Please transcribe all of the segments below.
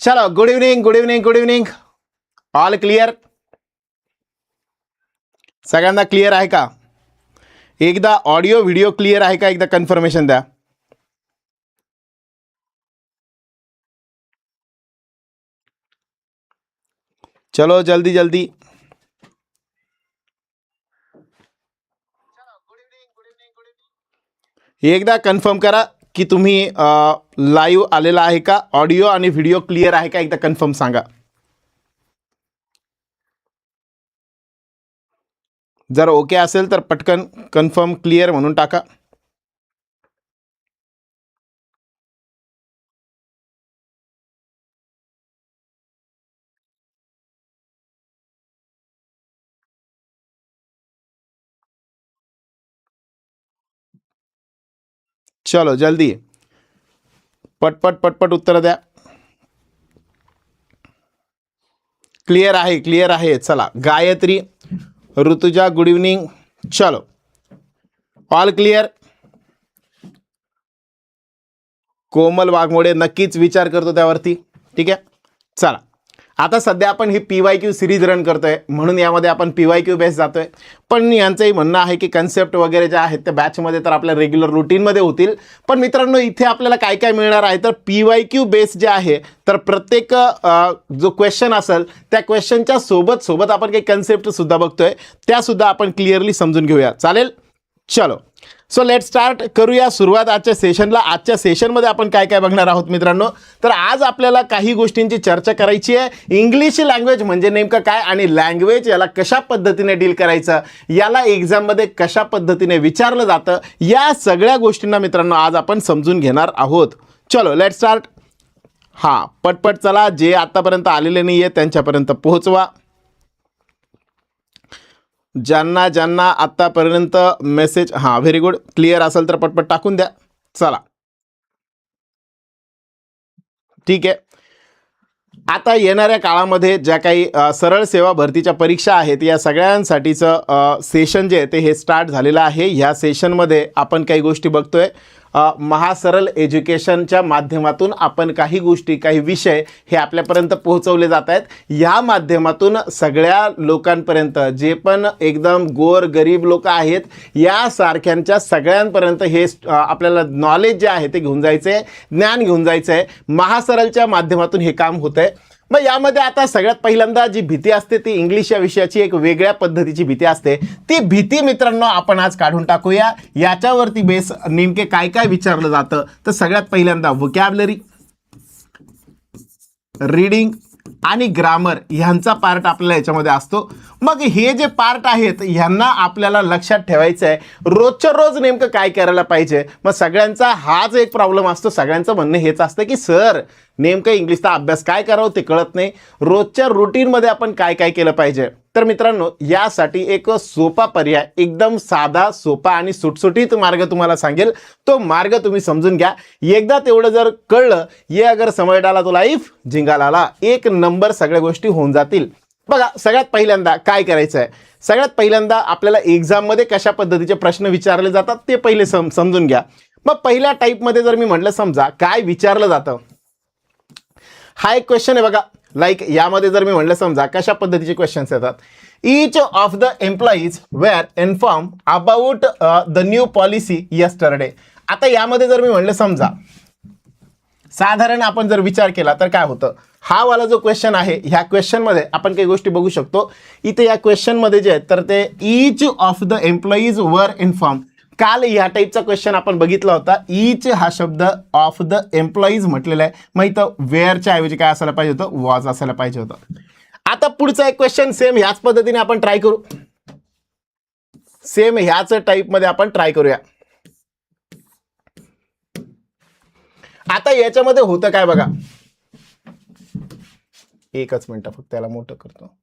चलो good evening good evening good evening all clear सगळ्यांना clear आहे का? एकदा ऑडिओ व्हिडिओ क्लिअर आहे का? एकदा कन्फर्मेशन द्या. चलो जल्दी जल्दी. एकदा कन्फर्म करा. की तुम्ही लाईव्ह आलेला आहे का? ऑडिओ आणि व्हिडिओ क्लिअर आहे का? एकदा कन्फर्म सांगा. जर ओके असेल तर पटकन कन्फर्म क्लिअर म्हणून टाका. चलो जल्दी। पटपट पटपट उत्तर द्या. क्लिअर आहे क्लिअर आहे. चला गायत्री ऋतुजा गुड इव्हनिंग चलो. ऑल क्लिअर कोमल वाघमोडे नक्कीच विचार करतो त्यावरती. ठीक आहे? चला. आता सध्या आपण ही P Y Q series run करतोय. म्हणून यामध्ये आपण पी वाय क्यू बेस जातोय. पण यांचंही म्हणणं आहे की कन्सेप्ट वगैरे जे आहेत त्या बॅचमध्ये तर आपल्या रेग्युलर रुटीनमध्ये होतील. पण मित्रांनो इथे आपल्याला काय काय मिळणार आहे? तर पी वाय क्यू बेस जे आहे तर प्रत्येक जो क्वेश्चन असेल त्या क्वेश्चनच्या सोबत सोबत आपण काही कन्सेप्ट सुद्धा बघतोय. त्यासुद्धा आपण क्लिअरली समजून घेऊया. चालेल? चलो. सो लेट स्टार्ट करूया सुरुवात आजच्या सेशनला आजच्या सेशनमध्ये आपण काय काय बघणार आहोत मित्रांनो? तर आज आपल्याला काही गोष्टींची चर्चा करायची आहे. इंग्लिश लँग्वेज म्हणजे नेमकं काय आणि लँग्वेज याला कशा पद्धतीने डील करायचं? याला एक्झाममध्ये कशा पद्धतीने विचारलं जातं? या सगळ्या गोष्टींना मित्रांनो आज आपण समजून घेणार आहोत. चलो लेट स्टार्ट हां पटपट चला. जे आत्तापर्यंत आलेले नाही आहे त्यांच्यापर्यंत पोहोचवा. ज्यांना ज्यांना आत्तापर्यंत मेसेज हां व्हेरी गुड क्लिअर असेल तर पटपट टाकून द्या. चला. ठीक आहे. आता येणाऱ्या काळामध्ये ज्या काही सरळ सेवा भरतीच्या परीक्षा आहेत या सगळ्यांसाठीचं सेशन जे आहे ते हे स्टार्ट झालेलं आहे. ह्या सेशनमध्ये आपण काही गोष्टी बघतोय. महासरल एज्युकेशनच्या माध्यमातून आपण काही गोष्टी काही विषय हे आपल्यापर्यंत पोहोचवले जात आहेत. या माध्यमातून सगळ्या लोकांपर्यंत जे पण एकदम गोर गरीब लोक आहेत यासारख्यांच्या सगळ्यांपर्यंत हे आपल्याला नॉलेज जे आहे ते घेऊन जायचं आहे ज्ञान घेऊन जायचं आहे महासरलच्या माध्यमातून हे काम होतं आहे मग यामध्ये आता सगळ्यात पहिल्यांदा जी भीती असते ती इंग्लिश या विषयाची एक वेगळ्या पद्धतीची भीती असते. ती भीती मित्रांनो आपण आज काढून टाकूया. याच्यावरती बेस नेमके काय काय विचारलं जातं? तर सगळ्यात पहिल्यांदा वोकॅबलरी रीडिंग आणि ग्रामर ह्यांचा पार्ट आपल्याला याच्यामध्ये असतो. मग हे जे पार्ट आहेत ह्यांना आपल्याला लक्षात ठेवायचं आहे रोजच्या रोज नेमकं काय करायला पाहिजे? मग सगळ्यांचा हाच एक प्रॉब्लेम असतो. सगळ्यांचं म्हणणं हेच असतं की सर नेमकं इंग्लिशचा अभ्यास काय करावं ते कळत नाही. रोजच्या रुटीनमध्ये आपण काय काय केलं पाहिजे? तर मित्रांनो यासाठी एक सोपा पर्याय एकदम साधा सोपा आणि सुटसुटीत मार्ग तुम्हाला सांगेल. तो मार्ग तुम्ही समजून घ्या. एकदा तेवढं जर कळलं ये अगर समय डाला तो लाईफ जिंगालाला एक नंबर सगळ्या गोष्टी होऊन जातील. बघा सगळ्यात पहिल्यांदा काय करायचं आहे सगळ्यात पहिल्यांदा आपल्याला एक्झाममध्ये कशा पद्धतीचे प्रश्न विचारले जातात ते पहिले सम समजून घ्या. मग पहिल्या टाईपमध्ये जर मी म्हटलं समजा काय विचारलं जातं? हा एक क्वेश्चन आहे बघा. लाईक यामध्ये जर मी म्हणलं समजा कशा पद्धतीचे क्वेश्चन्स येतात? Each of the employees were inform about the new policy yesterday आता यामध्ये जर मी म्हणलं समजा साधारण आपण जर विचार केला तर काय होतं? हा वाला जो क्वेश्चन आहे ह्या क्वेश्चनमध्ये आपण काही गोष्टी बघू शकतो. इथे या क्वेश्चनमध्ये जे आहेत तर ते each of the employees were inform काल या टाईपचा क्वेश्चन आपण बघितला होता. ईच हा शब्द ऑफ द एम्प्लॉईज म्हटलेला आहे. मग इथं वेअरच्या ऐवजी काय असायला पाहिजे होतं? वॉज असायला पाहिजे होतं. आता पुढचा एक क्वेश्चन सेम ह्याच पद्धतीने आपण ट्राय करू. सेम ह्याच टाईपमध्ये आपण ट्राय करूया. आता याच्यामध्ये होतं काय बघा. एकच मिनिट फक्त त्याला मोठं करतो.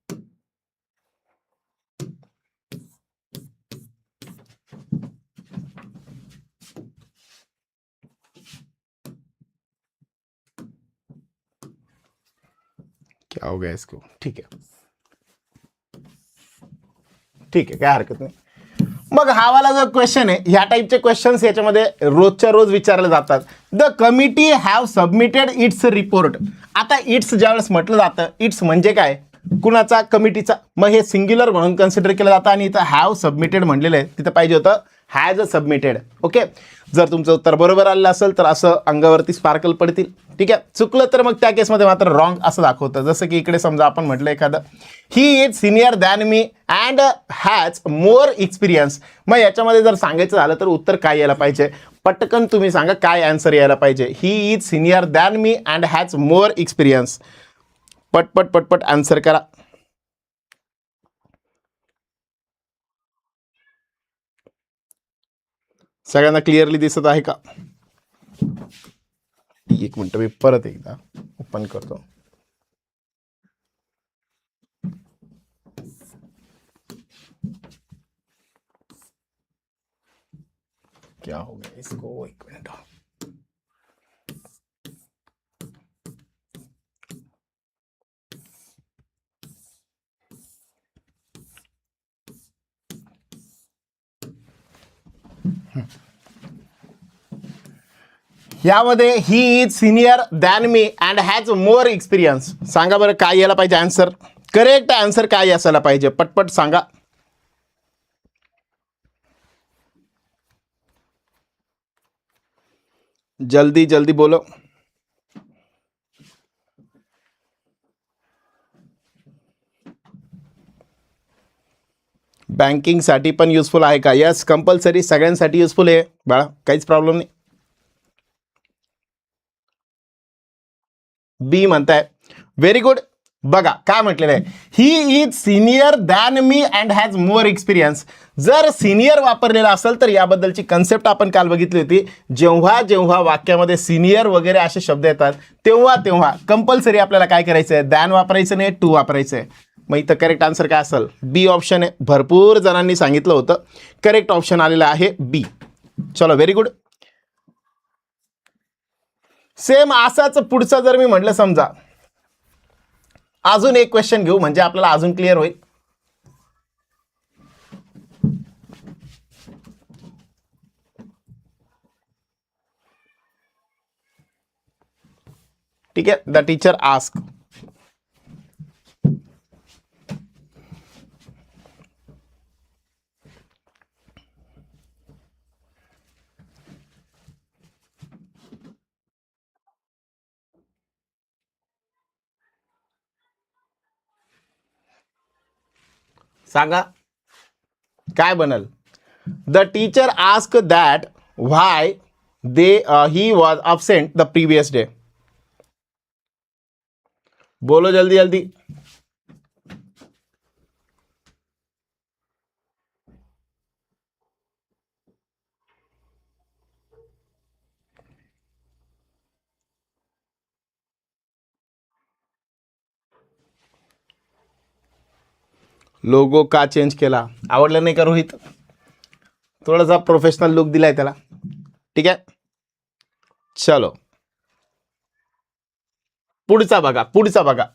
क्या हो गया इसको ठीक आहे ठीक आहे काय हरकत नाही। मग हा वाला जो क्वेश्चन आहे ह्या टाईपचे क्वेश्चन्स याच्यामध्ये रोजच्या रोज विचारले जातात. The committee have submitted its report आता इट्स ज्यावेळेस म्हटलं जातं इट्स म्हणजे काय? कुणाचा? कमिटीचा मग हे सिंग्युलर म्हणून कन्सिडर केलं जातं आणि इथं हॅव सबमिटेड म्हणलेलं आहे. तिथं पाहिजे होतं हॅज अ सबमिटेड ओके जर तुमचं उत्तर बरोबर आलेलं असेल तर असं अंगावरती स्पार्कल पडतील. ठीक आहे? चुकलं तर मग त्या केसमध्ये मात्र रॉंग असं दाखवतं. जसं की इकडे समजा आपण म्हटलं एखादं. He is senior than me and has more experience मग याच्यामध्ये जर सांगायचं झालं तर उत्तर काय यायला पाहिजे? पटकन तुम्ही सांगा काय आन्सर यायला पाहिजे. He is senior than me and has more experience पटपट पटपट आन्सर करा. सगळ्यांना क्लिअरली दिसत आहे का? एक मिनटं मी परत एकदा ओपन करतो. क्या हो गया इसको? एक मिनट. यामध्ये he is senior than me and has more experience सांगा बरं काय यायला पाहिजे आन्सर करेक्ट आन्सर काय असायला पाहिजे? पटपट सांगा. जल्दी जल्दी बोलो. बँकिंगसाठी पण युजफुल आहे का? यस कंपल्सरी सगळ्यांसाठी युजफुल आहे. बाळा काहीच प्रॉब्लेम नाही. बी म्हणताय व्हेरी गुड बघा काय म्हटलेलं आहे? He is senior than me and has more experience जर सिनियर वापरलेला असेल तर याबद्दलची कन्सेप्ट आपण काल बघितली होती. जेव्हा जेव्हा वाक्यामध्ये सिनियर वगैरे असे शब्द येतात तेव्हा तेव्हा कंपल्सरी आपल्याला काय करायचं आहे दॅन वापरायचं नाही टू वापरायचं आहे मग इथं करेक्ट आन्सर काय असेल? बी ऑप्शन आहे. भरपूर जणांनी सांगितलं होतं. करेक्ट ऑप्शन आलेलं आहे बी चलो व्हेरी गुड सेम असाच पुढचं जर मी म्हटलं समजा. अजून एक क्वेश्चन घेऊ म्हणजे आपल्याला अजून क्लिअर होईल. ठीक आहे? द टीचर आस्क सांगा. काय बनल? The teacher ask that why they he was absent the previous day बोलो जल्दी जल्दी. लोगो का चेंज केला? आवडलं नाही का रोहित? थोडासा प्रोफेशनल लुक दिलाय त्याला. ठीक आहे? चलो. पुढचा बघा पुढचा बघा.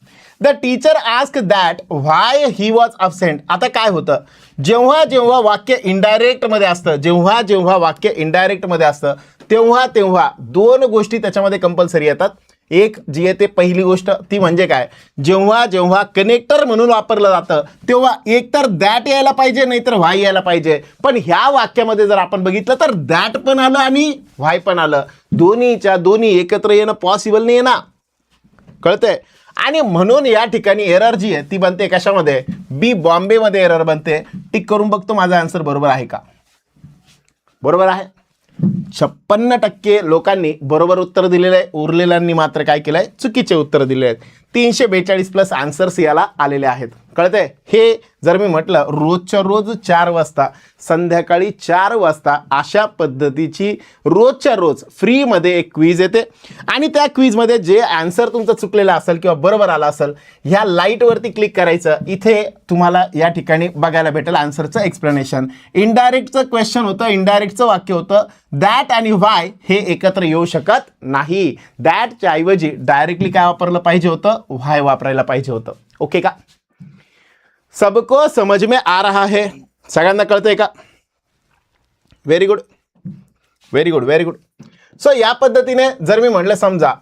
The teacher ask that why he was absent आता काय होतं? जेव्हा जेव्हा वाक्य इनडायरेक्टमध्ये असतं जेव्हा जेव्हा वाक्य इनडायरेक्टमध्ये असतं तेव्हा तेव्हा दोन गोष्टी त्याच्यामध्ये कंपल्सरी येतात. एक जी येते पहिली गोष्ट ती म्हणजे काय? जेव्हा जेव्हा कनेक्टर म्हणून वापरलं जातं तेव्हा एकतर दॅट यायला पाहिजे नाहीतर व्हाय यायला पाहिजे. पण ह्या वाक्यामध्ये जर आपण बघितलं तर दॅट पण आलं आणि व्हाय पण आलं. दोन्हीच्या दोन्ही एकत्र येणं पॉसिबल नाही आहे ना? कळतंय? आणि म्हणून या ठिकाणी एरर जी आहे ती बनते कशामध्ये? बी बॉम्बेमध्ये एरर बनते. टिक करून बघतो माझा आन्सर बरोबर आहे का? बरोबर आहे? छप्पन्न टक्के लोकांनी बरोबर उत्तर दिलेलं आहे. उरलेल्यांनी मात्र काय केलंय? चुकीचे उत्तर दिले आहेत. तीनशे बेचाळीस प्लस आन्सर्स याला आलेले आहेत. कळतंय? हे जर मी म्हटलं रोजच्या रोज चार वाजता संध्याकाळी चार वाजता अशा पद्धतीची रोजच्या रोज फ्रीमध्ये एक क्वीज येते. आणि त्या क्वीजमध्ये जे आन्सर तुमचं चुकलेलं असेल किंवा बरोबर आला असेल ह्या लाईटवरती क्लिक करायचं. इथे तुम्हाला या ठिकाणी बघायला भेटेल आन्सरचं एक्सप्लेनेशन इनडायरेक्टचं क्वेश्चन होतं इनडायरेक्टचं वाक्य होतं. दॅट आणि वाय हे एकत्र येऊ शकत नाही. दॅटच्या ऐवजी डायरेक्टली काय वापरलं पाहिजे होतं? व्हाय वापरायला पाहिजे होतं. ओके का? सबको समझ में आ रहा है। सगळ्यांना कळतंय का? Very good very good very good so या पद्धतीने जर मी म्हटलं समजा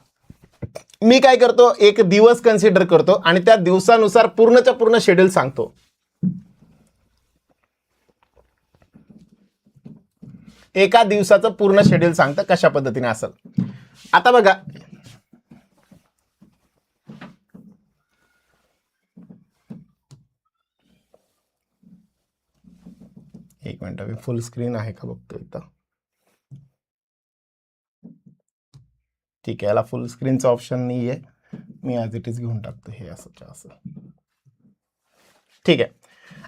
मी काय करतो? एक दिवस कन्सिडर करतो आणि त्या दिवसानुसार पूर्णच्या पूर्ण शेड्यूल सांगतो. एका दिवसाचं पूर्ण शेड्यूल सांगतं कशा पद्धतीने असेल. आता बघा एक मिनिट मी फुल स्क्रीन आहे का बघतो इथं? ठीक आहे याला फुल स्क्रीनचं ऑप्शन नाही आहे मी ॲज इट इज घेऊन टाकतो हे असं असं. ठीक आहे.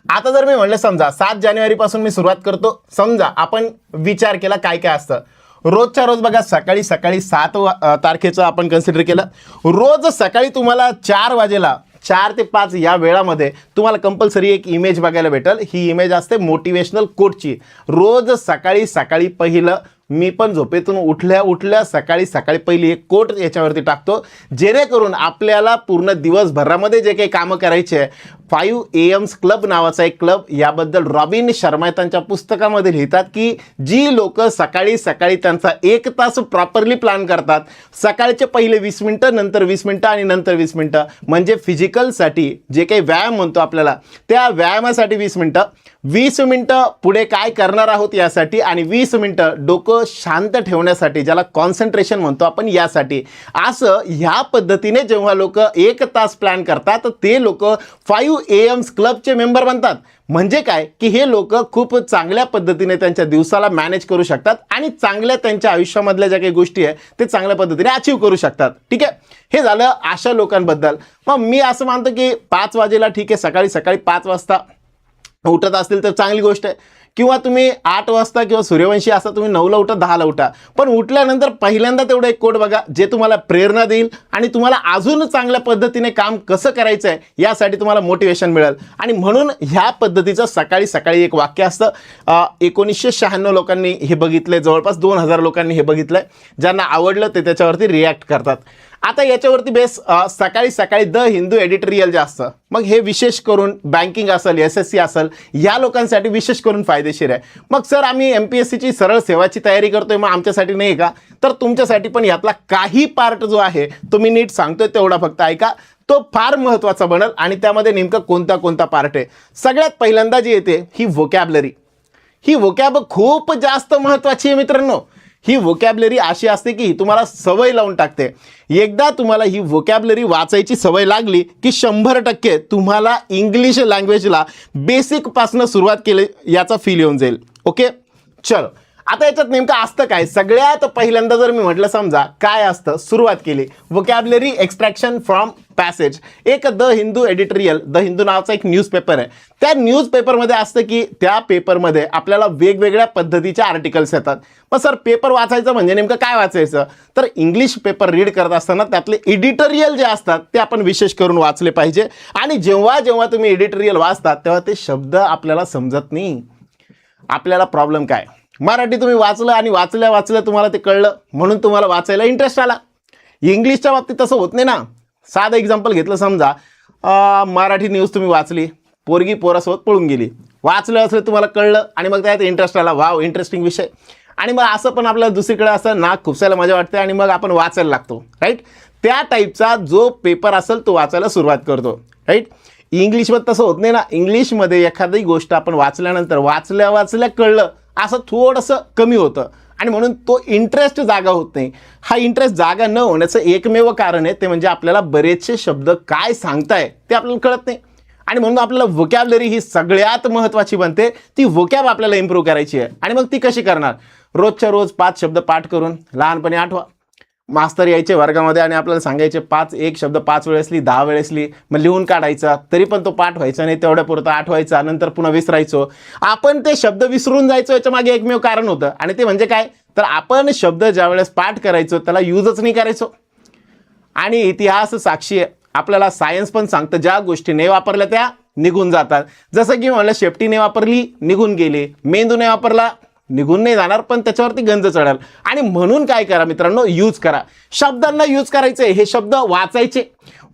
आता जर मी म्हणलं समजा सात जानेवारीपासून मी सुरुवात करतो. समजा आपण विचार केला काय काय असतं. रोजच्या रोज बघा सकाळी सकाळी सात वा- तारखेचं आपण कन्सिडर केलं. रोज सकाळी तुम्हाला चार वाजेला चार ते पाच या वेळामध्ये तुम्हाला कंपल्सरी एक इमेज बघायला भेटेल. ही इमेज असते मोटिवेशनल कोटची रोज सकाळी सकाळी पहिलं मी पण झोपेतून उठल्या उठल्या सकाळी सकाळी पहिली एक कोट याच्यावरती टाकतो जेणेकरून आपल्याला पूर्ण दिवसभरामध्ये जे काही कामं करायचे आहे फाईव्ह ए एम्स क्लब नावाचा एक क्लब याबद्दल रॉबिन शर्मा त्यांच्या पुस्तकामध्ये लिहितात की जी लोक सकाळी सकाळी त्यांचा एक तास प्रॉपरली प्लॅन करतात सकाळचे पहिले वीस मिनटं नंतर वीस मिनटं आणि नंतर वीस मिनटं. म्हणजे फिजिकलसाठी जे काही व्यायाम म्हणतो आपल्याला त्या व्यायामासाठी वीस मिनटं. वीस मिनटं पुढे काय करणार आहोत यासाठी आणि वीस मिनटं डोकं शांत ठेवण्यासाठी ज्याला कॉन्सन्ट्रेशन म्हणतो आपण यासाठी. असं ह्या पद्धतीने जेव्हा लोक एक तास प्लॅन करतात ते लोक फाईव्ह ए एम्स क्लबचे मेंबर बनतात. म्हणजे काय? की हे लोक खूप चांगल्या पद्धतीने त्यांच्या दिवसाला मॅनेज करू शकतात आणि चांगल्या त्यांच्या आयुष्यामधल्या ज्या काही गोष्टी आहे ते चांगल्या पद्धतीने अचीव करू शकतात. ठीक आहे? हे झालं अशा लोकांबद्दल. मग मी असं मानतो की पाच वाजेला ठीक आहे सकाळी सकाळी पाच वाजता उठत असतील तर चांगली गोष्ट आहे. किंवा तुम्ही आठ वाजता किंवा सूर्यवंशी असता तुम्ही नऊला उठा दहाला उठा. पण उठल्यानंतर पहिल्यांदा तेवढं एक कोड बघा जे तुम्हाला प्रेरणा देईल आणि तुम्हाला अजून चांगल्या पद्धतीने काम कसं करायचं आहे यासाठी तुम्हाला मोटिवेशन मिळेल. आणि म्हणून ह्या पद्धतीचं सकाळी सकाळी एक वाक्य असतं. एकोणीसशे शहाण्णव लोकांनी हे बघितलंय जवळपास दोन हजार लोकांनी हे बघितलंय. ज्यांना आवडलं ते त्याच्यावरती रिॲक्ट करतात. आता याच्यावरती बेस सकाळी सकाळी द हिंदू एडिटोरियल जे असतं मग हे विशेष करून बँकिंग असेल एस एस सी असेल या लोकांसाठी विशेष करून फायदेशीर आहे. मग सर आम्ही एम पी एस सीची सरळ सेवाची तयारी करतोय मग आमच्यासाठी नाही का? तर तुमच्यासाठी पण यातला काही पार्ट जो आहे तो मी नीट सांगतोय तेवढा फक्त ऐका. तो फार महत्त्वाचा बनल आणि त्यामध्ये नेमकं कोणता कोणता पार्ट आहे? सगळ्यात पहिल्यांदा जी येते ही व्होकॅबलरी ही व्होकॅब खूप जास्त महत्त्वाची आहे मित्रांनो. ही व्होकॅबलरी अशी असते की तुम्हाला सवय लावून टाकते. एकदा तुम्हाला ही व्होकॅबलरी वाचायची सवय लागली की शंभर टक्के तुम्हाला इंग्लिश लँग्वेजला बेसिकपासनं सुरुवात केली याचा फील येऊन जाईल. ओके चलो. आता याच्यात नेमकं असतं काय? सगळ्यात पहिल्यांदा जर मी म्हटलं समजा काय असतं? सुरुवात केली. वोकॅबलरी एक्स्ट्रॅक्शन फ्रॉम पॅसेज एक the Hindu editorial the Hindu नावाचा एक न्यूजपेपर आहे. त्या न्यूजपेपरमध्ये असतं की त्या पेपरमध्ये आपल्याला वेगवेगळ्या पद्धतीचे आर्टिकल्स येतात. मग सर पेपर वाचायचं म्हणजे नेमकं काय वाचायचं? तर इंग्लिश पेपर रीड करत असताना त्यातले एडिटोरियल जे असतात ते आपण विशेष करून वाचले पाहिजे. आणि जेव्हा जेव्हा तुम्ही एडिटोरियल वाचतात तेव्हा ते शब्द आपल्याला समजत नाही. आपल्याला प्रॉब्लेम काय? मराठी तुम्ही वाचलं आणि वाचल्या वाचल्या तुम्हाला ते कळलं म्हणून तुम्हाला वाचायला इंटरेस्ट आला. इंग्लिशच्या बाबतीत तसं होत नाही ना. साधं एक्झाम्पल घेतलं समजा. मराठी न्यूज तुम्ही वाचली पोरगी पोरासोबत पळून गेली. वाचलं असलं तुम्हाला कळलं आणि मग त्यात इंटरेस्ट आला. वाव इंटरेस्टिंग विषय. आणि मग असं पण आपल्याला दुसरीकडे असं नाक खुपसायला मजा वाटते आणि मग आपण वाचायला लागतो. राईट त्या टाईपचा जो पेपर असेल तो वाचायला सुरुवात करतो. राईट इंग्लिशमध्ये तसं होत नाही ना. इंग्लिशमध्ये एखादी गोष्ट आपण वाचल्यानंतर वाचल्या वाचल्या कळलं असं थोडंसं कमी होतं. आणि म्हणून तो इंटरेस्ट जागा होत नाही. हा इंटरेस्ट जागा न होण्याचं एकमेव कारण आहे ते म्हणजे आपल्याला बरेचसे शब्द काय सांगताय ते आपल्याला कळत नाही. आणि म्हणून आपल्याला व्होकॅबलरी ही सगळ्यात महत्त्वाची बनते. ती व्होकॅब आपल्याला इम्प्रूव्ह करायची आहे. आणि मग ती कशी करणार? रोजच्या रोज पाच शब्द पाठ करून लहानपणी आठवा. मास्तर यायचे वर्गामध्ये आणि आपल्याला सांगायचे पाच एक शब्द पाच वेळेसली दहा वेळेसली मग लिहून काढायचा. तरी पण तो पाठ व्हायचा नाही तेवढ्या पुरता आठवायचा नंतर पुन्हा विसरायचो. आपण ते शब्द विसरून जायचो याच्या मागे एकमेव कारण होतं. आणि ते म्हणजे काय? तर आपण शब्द ज्या वेळेस पाठ करायचो त्याला यूजच नाही करायचो. आणि इतिहास साक्षी आहे आपल्याला सायन्स पण सांगतं. ज्या गोष्टी नाही वापरल्या त्या निघून जातात. जसं की म्हणलं शेपटीने वापरली निघून गेली. मेंदूने वापरला निघून नाही जाणार पण त्याच्यावरती गंज चढाल. आणि म्हणून काय करा मित्रांनो यूज करा. शब्दांना यूज करायचे. हे शब्द वाचायचे.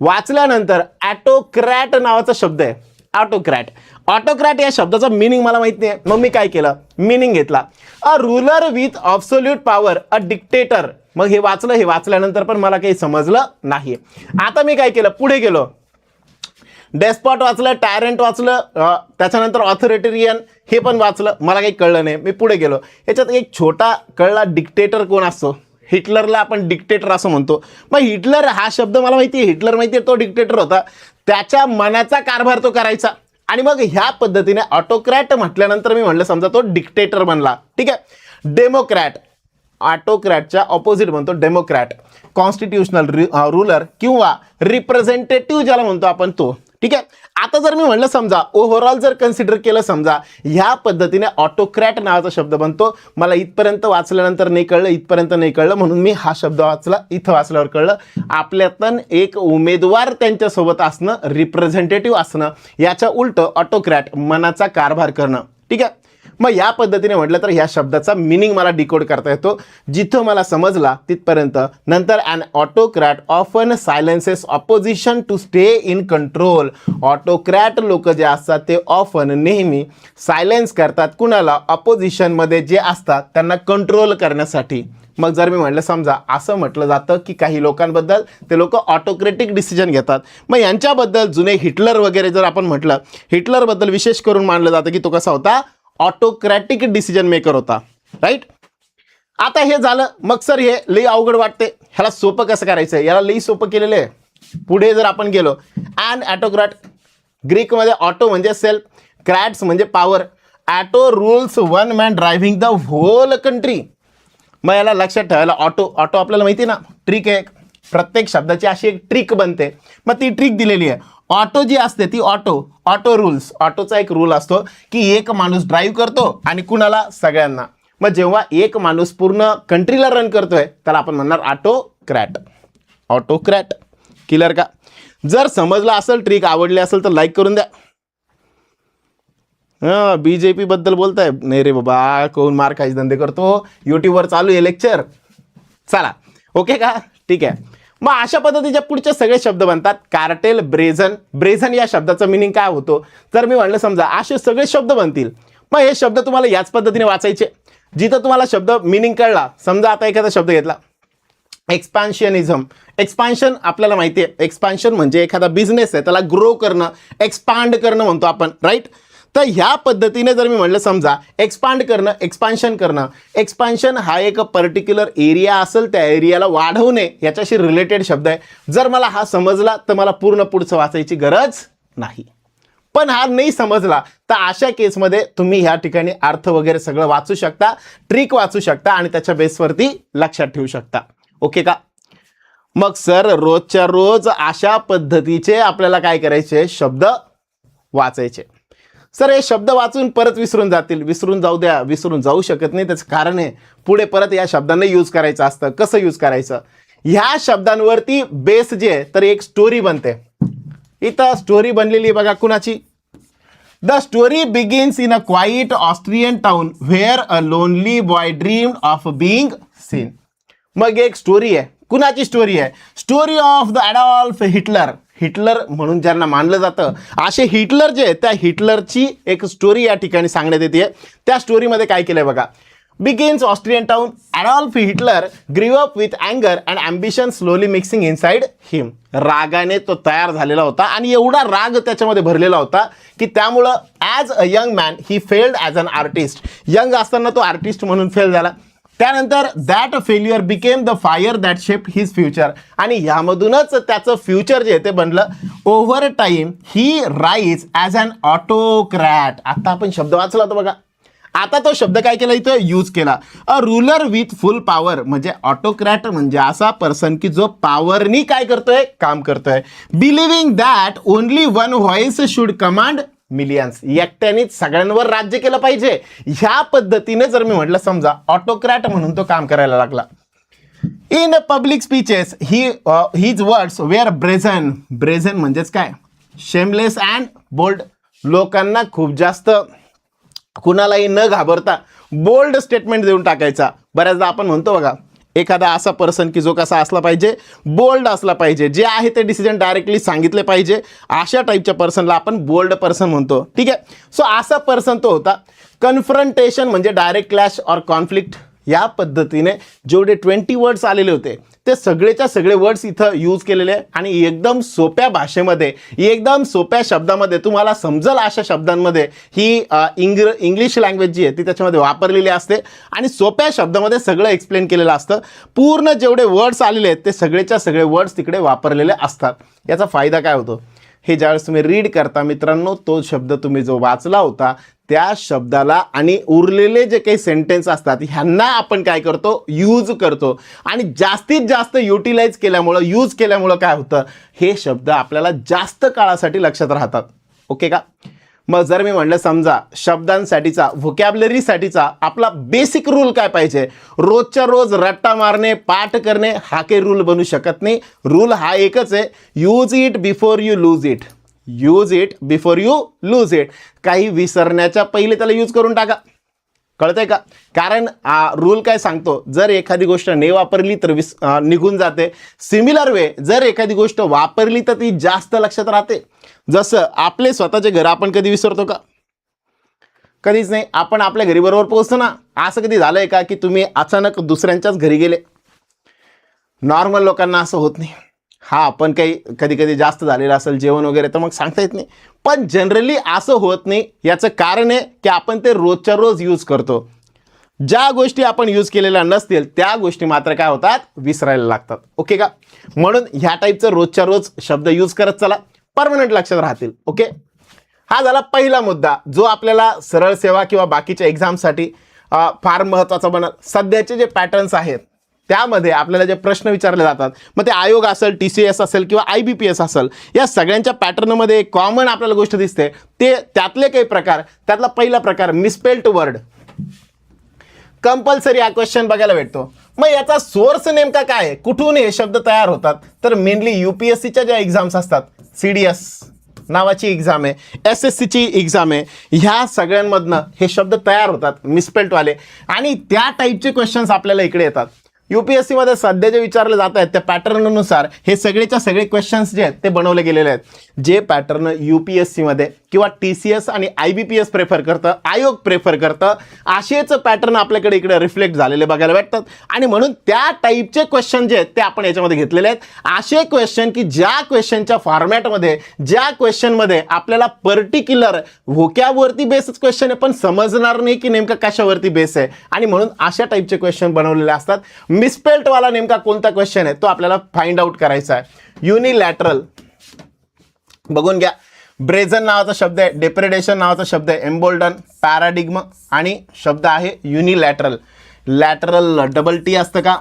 वाचल्यानंतर ॲटोक्रॅट नावाचा शब्द आहे. ऑटोक्रॅट ऑटोक्रॅट या शब्दाचा मिनिंग मला माहीत नाही. मग मी काय केलं? मिनिंग घेतला. A ruler with absolute power a dictator मग हे वाचलं हे वाचल्यानंतर पण मला काही समजलं नाही आता मी काय केलं? पुढे गेलो. डेस्पॉट वाचलं टायरंट वाचलं त्याच्यानंतर ऑथॉरिटेरियन हे पण वाचलं. मला काही कळलं नाही. मी पुढे गेलो. याच्यात एक छोटा कळला डिक्टेटर कोण असतो? हिटलरला आपण डिक्टेटर असं म्हणतो. मग हिटलर हा शब्द मला माहिती आहे. हिटलर माहिती आहे तो डिक्टेटर होता. त्याच्या मनाचा कारभार तो करायचा. आणि मग ह्या पद्धतीने ऑटोक्रॅट म्हटल्यानंतर मी म्हणलं समजा तो डिक्टेटर बनला. ठीक आहे? डेमोक्रॅट ऑटोक्रॅटच्या ऑपोजिट म्हणतो. डेमोक्रॅट कॉन्स्टिट्युशनल रुलर किंवा रिप्रेझेंटेटिव्ह ज्याला म्हणतो आपण तो. ठीक आहे? आता जर मी म्हणलं समजा ओव्हरऑल जर कन्सिडर केलं समजा ह्या पद्धतीने ऑटोक्रॅट नावाचा शब्द बनतो. मला इथपर्यंत वाचल्यानंतर नाही कळलं इथपर्यंत नाही कळलं म्हणून मी हा शब्द वाचला इथं वाचल्यावर कळलं. आपल्यातन एक उमेदवार त्यांच्यासोबत असणं रिप्रेझेंटेटिव्ह असणं याच्या उलट ऑटोक्रॅट मनाचा कारभार करणं. ठीक आहे? मग या पद्धतीने म्हटलं तर ह्या शब्दाचा मिनिंग मला डिकोड करता येतो. जिथं मला समजला तिथपर्यंत. नंतर an autocrat often silences opposition to stay in control autocrat लोक जे असतात ते ऑफन नेहमी सायलेन्स करतात कुणाला? ऑपोजिशनमध्ये जे असतात त्यांना कंट्रोल करण्यासाठी. मग जर मी म्हटलं समजा असं म्हटलं जातं की काही लोकांबद्दल ते लोक ऑटोक्रेटिक डिसिजन घेतात. मग यांच्याबद्दल जुने हिटलर वगैरे जर आपण म्हटलं हिटलरबद्दल विशेष करून मानलं जातं की तो कसा होता? ऑटोक्रॅटिक डिसिजन मेकर होता. राईट आता हे झालं. मग सर हे लई अवघड वाटते ह्याला सोपं कसं करायचं? याला लई सोपं केलेलं आहे. पुढे जर आपण गेलो. अँड ॲटोक्रॅट ग्रीकमध्ये ऑटो म्हणजे सेल्फ क्रॅट्स म्हणजे power auto rules one man driving the whole country मग याला लक्षात ठेवायला ऑटो ऑटो आपल्याला माहिती आहे ना? ट्रिक आहे एक. प्रत्येक शब्दाची अशी एक ट्रिक बनते. मग ती ट्रिक दिलेली आहे. ऑटो जी असते ती ऑटो ऑटो रूल्स ऑटोचा एक रूल असतो की एक माणूस ड्राईव्ह करतो आणि कुणाला? सगळ्यांना. मग जेव्हा एक माणूस पूर्ण कंट्रीला रन करतोय त्याला आपण म्हणणार autocrat autocrat killer का? जर समजलं असेल ट्रिक आवडली असेल तर लाईक करून द्या. हां बी जे पीबद्दल बोलताय? नाही रे बाबा कोण मार खायचे धंदे करतो? यूट्यूबवर चालू आहे लेक्चर चला. ओके का? ठीक आहे. मग अशा पद्धतीच्या पुढचे सगळे शब्द बनतात. कार्टेल ब्रेझन ब्रेझन या शब्दाचं मिनिंग काय होतो? तर मी म्हणलं समजा असे सगळे शब्द बनतील. मग हे शब्द तुम्हाला याच पद्धतीने वाचायचे. जिथं तुम्हाला शब्द मिनिंग कळला समजा आता एखादा शब्द घेतला. एक्सपान्शनिझम एक्सपान्शन आपल्याला माहिती आहे एक्सपान्शन म्हणजे एखादा बिझनेस आहे त्याला ग्रो करणं एक्सपांड करणं म्हणतो आपण राईट तर ह्या पद्धतीने जर मी म्हणलं समजा एक्सपांड करणं एक्सपान्शन करणं. एक्सपान्शन हा एक पर्टिक्युलर एरिया असेल त्या एरियाला वाढवणे याच्याशी रिलेटेड शब्द आहे. जर मला हा समजला तर मला पूर्ण पुढचं वाचायची गरज नाही. पण हा नाही समजला तर अशा केसमध्ये तुम्ही ह्या ठिकाणी अर्थ वगैरे सगळं वाचू शकता ट्रिक वाचू शकता आणि त्याच्या बेसवरती लक्षात ठेवू शकता. ओके का? मग सर रोजच्या रोज अशा पद्धतीचे आपल्याला काय करायचे? शब्द वाचायचे. सर हे शब्द वाचून परत विसरून जातील. विसरून जाऊ द्या. विसरून जाऊ शकत नाही. त्याचं कारण आहे पुढे परत या शब्दांना यूज करायचं असतं. कसं यूज करायचं? ह्या शब्दांवरती बेस जे आहे तर एक स्टोरी बनते. इथं स्टोरी बनलेली आहे बघा कुणाची? The story begins in a quiet Austrian town where a lonely boy dream of being seen मग एक स्टोरी आहे. कुणाची स्टोरी आहे? Story of the Adolf Hitler Hitler म्हणून ज्यांना मानलं जातं असे हिटलर जे आहेत त्या हिटलरची एक स्टोरी या ठिकाणी सांगण्यात येते. त्या स्टोरीमध्ये काय केलंय बघा. Begins Austrian town Adolf Hitler grew up with अँगर and ambition slowly mixing inside him रागाने तो तयार झालेला होता आणि एवढा राग त्याच्यामध्ये भरलेला होता की त्यामुळं as a young man he failed as an artist young असताना तो आर्टिस्ट म्हणून फेल झाला. त्यानंतर that failure became the fire that shape his future आणि यामधूनच त्याचं फ्युचर जे आहे ते बनलं. Over time he rise as an autocrat आता आपण शब्द वाचला होता बघा. आता तो शब्द काय केला इथं? यूज केला. A ruler with full power म्हणजे ऑटोक्रॅट म्हणजे असा पर्सन की जो पॉवरनी काय करतोय? काम करतोय. Believing that only one voice should command millions. एकट्यानेच सगळ्यांवर राज्य केलं पाहिजे. ह्या पद्धतीने जर मी म्हटलं समजा ऑटोक्रॅट म्हणून तो काम करायला लागला. In public speeches he his words were brazen brazen म्हणजेच काय? शेमलेस अँड बोल्ड लोकांना खूप जास्त कुणालाही न घाबरता बोल्ड स्टेटमेंट देऊन टाकायचा. बऱ्याचदा आपण म्हणतो बघा एखादा असा पर्सन की जो कसा असला पाहिजे बोल्ड असला पाहिजे जे आहे ते डिसिजन डायरेक्टली सांगितले पाहिजे अशा टाईपच्या पर्सनला आपण बोल्ड पर्सन म्हणतो. ठीक आहे? सो असा पर्सन तो होता. कन्फ्रंटेशन म्हणजे डायरेक्ट क्लॅश ऑर कॉन्फ्लिक्ट या पद्धतीने जेवढे ट्वेंटी वर्ड्स आलेले होते ते सगळेच्या सगळे वर्ड्स इथं यूज केलेले आहे आणि एकदम सोप्या भाषेमध्ये एकदम सोप्या शब्दामध्ये तुम्हाला समजल अशा शब्दांमध्ये ही इंग्र इंग्लिश लँग्वेज जी आहे ती त्याच्यामध्ये वापरलेली असते. आणि सोप्या शब्दामध्ये सगळं एक्सप्लेन केलेलं असतं. पूर्ण जेवढे वर्ड्स आलेले आहेत ते सगळेच्या सगळे वर्ड्स तिकडे वापरलेले असतात. याचा फायदा काय होतो? हे ज्यावेळेस तुम्ही रीड करता मित्रांनो तो शब्द तुम्ही जो वाचला होता त्या शब्दाला आणि उरलेले जे काही सेंटेन्स असतात ह्यांना आपण काय करतो? यूज करतो. आणि जास्तीत जास्त युटिलाइज केल्यामुळं यूज केल्यामुळं काय होतं? हे शब्द आपल्याला जास्त काळासाठी लक्षात राहतात. ओके का? मग जर मी म्हणलं समजा शब्दांसाठीचा व्होकॅबलरीसाठीचा आपला बेसिक रूल काय पाहिजे? रोजच्या रोज रट्टा मारणे पाठ करणे हा काही रूल बनू शकत नाही. रूल हा एकच आहे. Use it before you lose it use it before you lose it काही विसरण्याच्या पहिले त्याला यूज करून टाका. कळतंय का? कारण रूल काय सांगतो? जर एखादी गोष्ट नाही वापरली तर विस निघून जाते. सिमिलर वे जर एखादी गोष्ट वापरली तर ती जास्त लक्षात राहते. जसं आपले स्वतःचे घर आपण कधी विसरतो का? कधीच नाही. आपण आपल्या घरी बरोबर पोहोचतो ना. असं कधी झालं आहे का की तुम्ही अचानक दुसऱ्यांच्याच घरी गेले? नॉर्मल लोकांना असं होत नाही. हा पण काही कधी कधी जास्त झालेलं असेल जेवण वगैरे तर मग सांगता येत नाही. पण जनरली असं होत नाही. याचं कारण आहे की आपण ते रोजच्या रोज यूज करतो. ज्या गोष्टी आपण यूज केलेल्या नसतील त्या गोष्टी मात्र काय होतात? विसरायला लागतात. ओके का? म्हणून ह्या टाईपचं रोजच्या रोज शब्द यूज करत चला. परमनंट लक्षात राहतील. ओके हा झाला पहिला मुद्दा जो आपल्याला सरळ सेवा किंवा बाकीच्या एक्झामसाठी फार महत्त्वाचा बनल. सध्याचे जे पॅटर्न्स आहेत त्यामध्ये आपल्याला जे प्रश्न विचारले जातात मग ते आयोग असेल टी सी एस असेल किंवा आय बी पी एस असेल या सगळ्यांच्या पॅटर्नमध्ये एक कॉमन आपल्याला गोष्ट दिसते. ते त्यातले काही प्रकार त्यातला पहिला प्रकार मिसपेल्ट वर्ड कंपल्सरी हा क्वेश्चन बघायला भेटतो. मग याचा सोर्स नेमका काय कुठून हे शब्द तयार होतात? तर मेनली यू पी एस सीच्या ज्या एक्झाम्स असतात सी डी एस नावाची एक्झाम आहे एस एस सीची एक्झाम आहे ह्या सगळ्यांमधनं हे शब्द तयार होतात मिसपेल्टवाले आणि त्या टाईपचे क्वेश्चन्स आपल्याला इकडे येतात. यू पी एस सीमध्ये सध्या जे विचारले जात आहेत त्या पॅटर्ननुसार हे सगळेच्या सगळे क्वेश्चन्स जे आहेत ते बनवले गेलेले आहेत. जे पॅटर्न यू पी एस सीमध्ये किंवा टी सी एस आणि I B P S prefer करतं आयोग प्रेफर करतं असेच पॅटर्न आपल्याकडे इकडे रिफ्लेक्ट झालेले बघायला भेटतात. आणि म्हणून त्या टाईपचे क्वेश्चन जे आहेत ते आपण याच्यामध्ये घेतलेले आहेत. असे क्वेश्चन की ज्या क्वेश्चनच्या फॉर्मॅटमध्ये ज्या क्वेश्चनमध्ये आपल्याला पर्टिक्युलर व्होक्यावरती बेसच क्वेश्चन आहे पण समजणार नाही की नेमकं कशावरती बेस आहे. आणि म्हणून अशा टाईपचे क्वेश्चन बनवलेले असतात. मिसपेल्टवाला नेमका कोणता क्वेश्चन आहे? तो आपल्याला फाइंड आउट करायचा आहे. युनिलॅटरल बघून घ्या. ब्रेझन नावाचा शब्द आहे डेप्रेडेशन नावाचा शब्द आहे एम्बोल्डन पॅराडिग्म आणि शब्द आहे युनिलॅटरल लॅटरल डबल टी असतं का?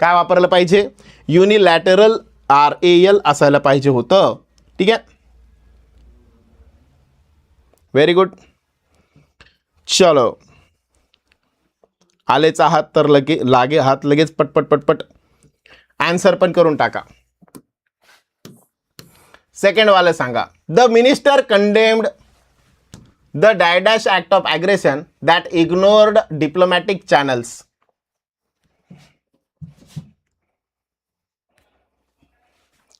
काय वापरलं पाहिजे? युनिलॅटरल आर ए एल असायला पाहिजे होतं. ठीक आहे? व्हेरी गुड चलो. आलेचा हात तर लगे लागे हात लगेच पटपट पटपट आन्सर पण करून टाका. सेकंड वाले सांगा. The minister condemned the डायडॅश act of aggression that ignored diplomatic channels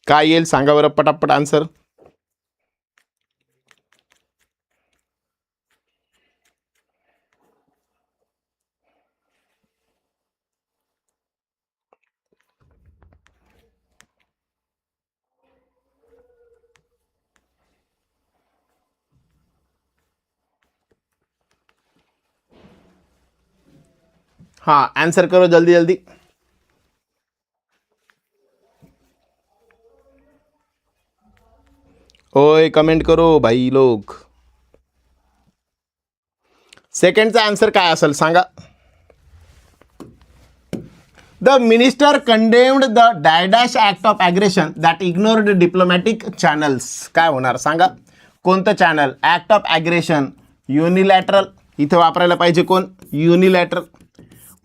काय येईल? सांगा बरं पटापट आन्सर हाँ आंसर करो जल्दी जल्दी. ओए कमेंट करो भाई लोग. सेकंडचा आन्सर काय असेल सांगा. The minister condemned the डायडॅश act of aggression that ignored diplomatic channels काय होणार सांगा. कोणतं channel act of aggression unilateral इथं वापरायला पाहिजे कोण? युनिलॅटरल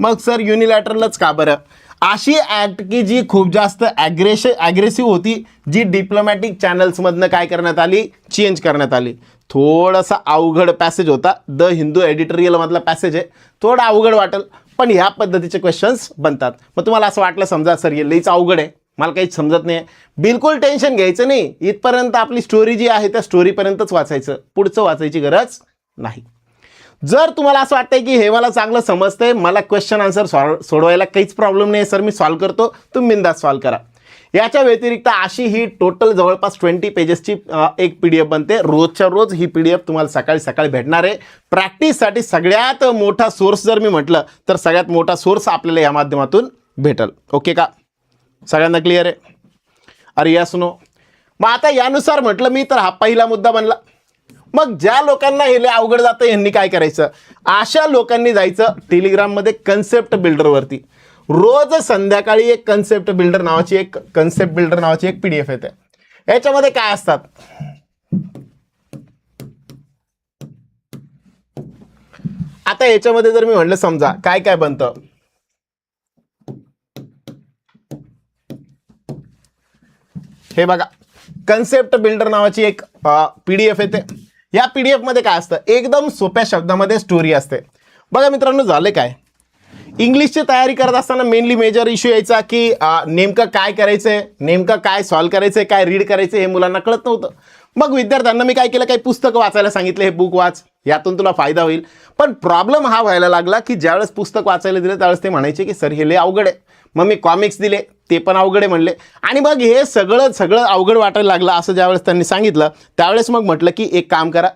मग सर युनिलॅटरलच का बरं? अशी ॲक्ट की जी खूप जास्त ॲग्रेश ॲग्रेसिव्ह होती जी डिप्लोमॅटिक चॅनल्समधनं काय करण्यात आली? चेंज करण्यात आली. थोडासा अवघड पॅसेज होता. द हिंदू एडिटोरियलमधला पॅसेज आहे. थोडा अवघड वाटेल पण ह्या पद्धतीचे क्वेश्चन्स बनतात. मग तुम्हाला असं वाटलं समजा सर हे लईच अवघड आहे. मला काहीच समजत नाही बिलकुल टेन्शन घ्यायचं नाही. इथपर्यंत आपली स्टोरी जी आहे त्या स्टोरीपर्यंतच वाचायचं. पुढचं वाचायची गरज नाही. जर तुम्हाला असं वाटतंय की हे मला चांगलं समजतंय मला क्वेश्चन आन्सर सॉल्व सोडवायला काहीच प्रॉब्लेम नाही सर मी सॉल्व करतो. तुम्ही बिंदास सॉल्व करा. याच्या व्यतिरिक्त अशी ही टोटल जवळपास ट्वेंटी पेजेसची एक पी डी एफ बनते. रोजच्या रोज ही पी डी एफ तुम्हाला सकाळी सकाळी भेटणार आहे. प्रॅक्टिससाठी सगळ्यात मोठा सोर्स जर मी म्हटलं तर सगळ्यात मोठा सोर्स आपल्याला या माध्यमातून भेटल. ओके का? सगळ्यांना क्लिअर आहे? अरे या सुनो मग आता यानुसार म्हटलं मी तर हा पहिला मुद्दा बनला. मग ज्या लोकांना हे लय अवघड जातं यांनी काय करायचं? अशा लोकांनी जायचं टेलिग्राममध्ये कन्सेप्ट बिल्डरवरती रोज संध्याकाळी एक कन्सेप्ट बिल्डर नावाची एक कन्सेप्ट बिल्डर नावाची एक पी येते. याच्यामध्ये काय असतात? आता याच्यामध्ये जर मी म्हटलं समजा काय काय बनतं? हे बघा. कन्सेप्ट बिल्डर नावाची एक पी डी एफ येते. या पी डी एफमध्ये काय असतं? एकदम सोप्या शब्दामध्ये स्टोरी असते. बघा मित्रांनो झालं काय? इंग्लिशची तयारी करत असताना मेनली मेजर इश्यू यायचा की नेमकं काय करायचंय? नेमकं काय सॉल्व करायचंय? काय रीड करायचं हे मुलांना कळत नव्हतं. मग विद्यार्थ्यांना मी काय केलं? काही पुस्तकं वाचायला सांगितलं हे बुक वाच. यातून तुला फायदा होईल. पण प्रॉब्लेम हा व्हायला लागला की ज्यावेळेस पुस्तक वाचायला दिलं त्यावेळेस ते म्हणायचे की सर हे लय अवघड आहे. मग मी कॉमिक्स दिले ते पण अवघड आहे म्हणले. आणि मग हे सगळं सगळं अवघड वाटायला लागलं असं ज्यावेळेस त्यांनी सांगितलं त्यावेळेस मग म्हटलं की एक काम करा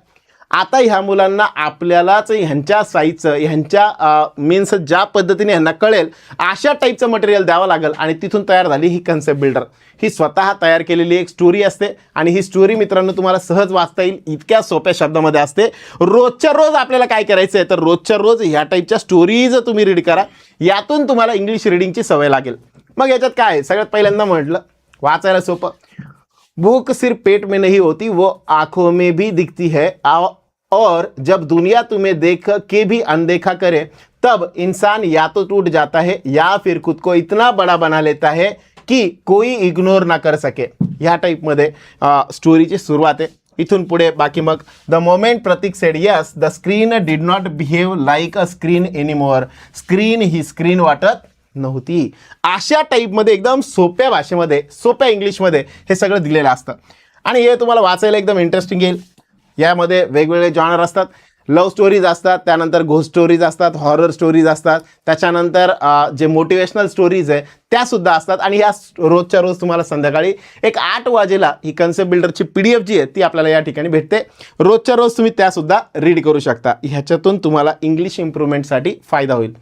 आता ह्या मुलांना आपल्यालाच ह्यांच्या साईजचं ह्यांच्या मीन्स ज्या पद्धतीने ह्यांना कळेल अशा टाईपचं मटेरियल द्यावं लागेल आणि तिथून तयार झाली ही कन्सेप्ट बिल्डर ही स्वतः तयार केलेली एक स्टोरी असते आणि ही स्टोरी मित्रांनो तुम्हाला सहज वाचता येईल इतक्या सोप्या शब्दामध्ये असते. रोजच्या रोज आपल्याला काय करायचं आहे तर रोजच्या रोज ह्या टाईपच्या स्टोरीज तुम्ही रीड करा. यातून तुम्हाला इंग्लिश रिडिंगची सवय लागेल. मग याच्यात काय आहे? सगळ्यात पहिल्यांदा म्हटलं वाचायला सोपं. भूख सिर्फ़ पेट में नहीं होती, वो आँखों में भी दिखती है। और जब दुनिया तुम्हें देख के भी अनदेखा करे, तब इंसान या तो टूट जाता है, या फिर खुद को इतना बड़ा बना लेता है की कोई इग्नोर ना कर सके। ह्या टाईपमध्ये स्टोरीची सुरुवात आहे इथून पुढे बाकी मग the moment Prateek said yes the screen did not behave like a screen anymore screen he screen वाटत नव्हती. अशा टाईपमध्ये एकदम सोप्या भाषेमध्ये सोप्या इंग्लिशमध्ये हे सगळं दिलेलं असतं. आणि हे तुम्हाला वाचायला एकदम इंटरेस्टिंग येईल. यामध्ये वेगवेगळे जॉनर असतात. लव्ह स्टोरीज असतात त्यानंतर घोस्ट स्टोरीज असतात हॉरर स्टोरीज असतात. त्याच्यानंतर जे मोटिवेशनल स्टोरीज आहे त्यासुद्धा असतात. आणि ह्या रोजच्या रोज तुम्हाला संध्याकाळी एक आठ वाजेला ही कन्सेप्ट बिल्डरची पी डी एफ जी आहे ती आपल्याला या ठिकाणी भेटते. रोजच्या रोज तुम्ही त्यासुद्धा रीड करू शकता. ह्याच्यातून तुम्हाला इंग्लिश इम्प्रूव्हमेंटसाठी फायदा होईल.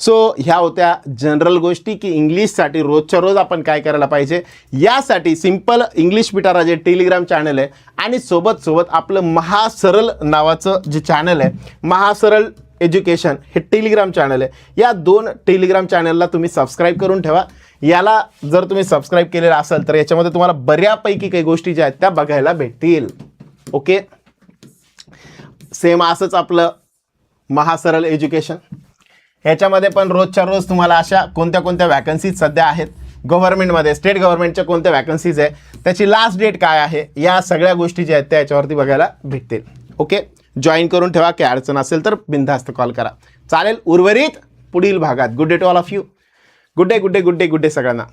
सो ह्या होत्या जनरल गोष्टी की इंग्लिशसाठी रोजच्या रोज आपण काय करायला पाहिजे? यासाठी सिंपल इंग्लिश पिटारा जे टेलिग्राम चॅनल आहे आणि सोबत सोबत आपलं महासरल नावाचं जे चॅनल आहे महासरल एज्युकेशन हे टेलिग्राम चॅनल आहे. या दोन टेलिग्राम चॅनलला तुम्ही सबस्क्राईब करून ठेवा. याला जर तुम्ही सबस्क्राईब केलेलं असेल तर याच्यामध्ये तुम्हाला बऱ्यापैकी काही गोष्टी ज्या आहेत त्या बघायला भेटतील. ओके सेम असंच आपलं महासरल एज्युकेशन ह्याच्यामध्ये पण रोजच्या रोज तुम्हाला अशा कोणत्या कोणत्या वॅकन्सीज सध्या आहेत? गव्हर्नमेंटमध्ये स्टेट गव्हर्नमेंटच्या कोणत्या वॅकन्सीज आहे त्याची लास्ट डेट काय आहे? या सगळ्या गोष्टी ज्या आहेत त्या याच्यावरती बघायला भेटतील. ओके जॉईन करून ठेवा काही अडचण असेल तर बिनधास्त कॉल करा. चालेल उर्वरित पुढील भागात. Good day to all of you good day good day good day good day सगळ्यांना.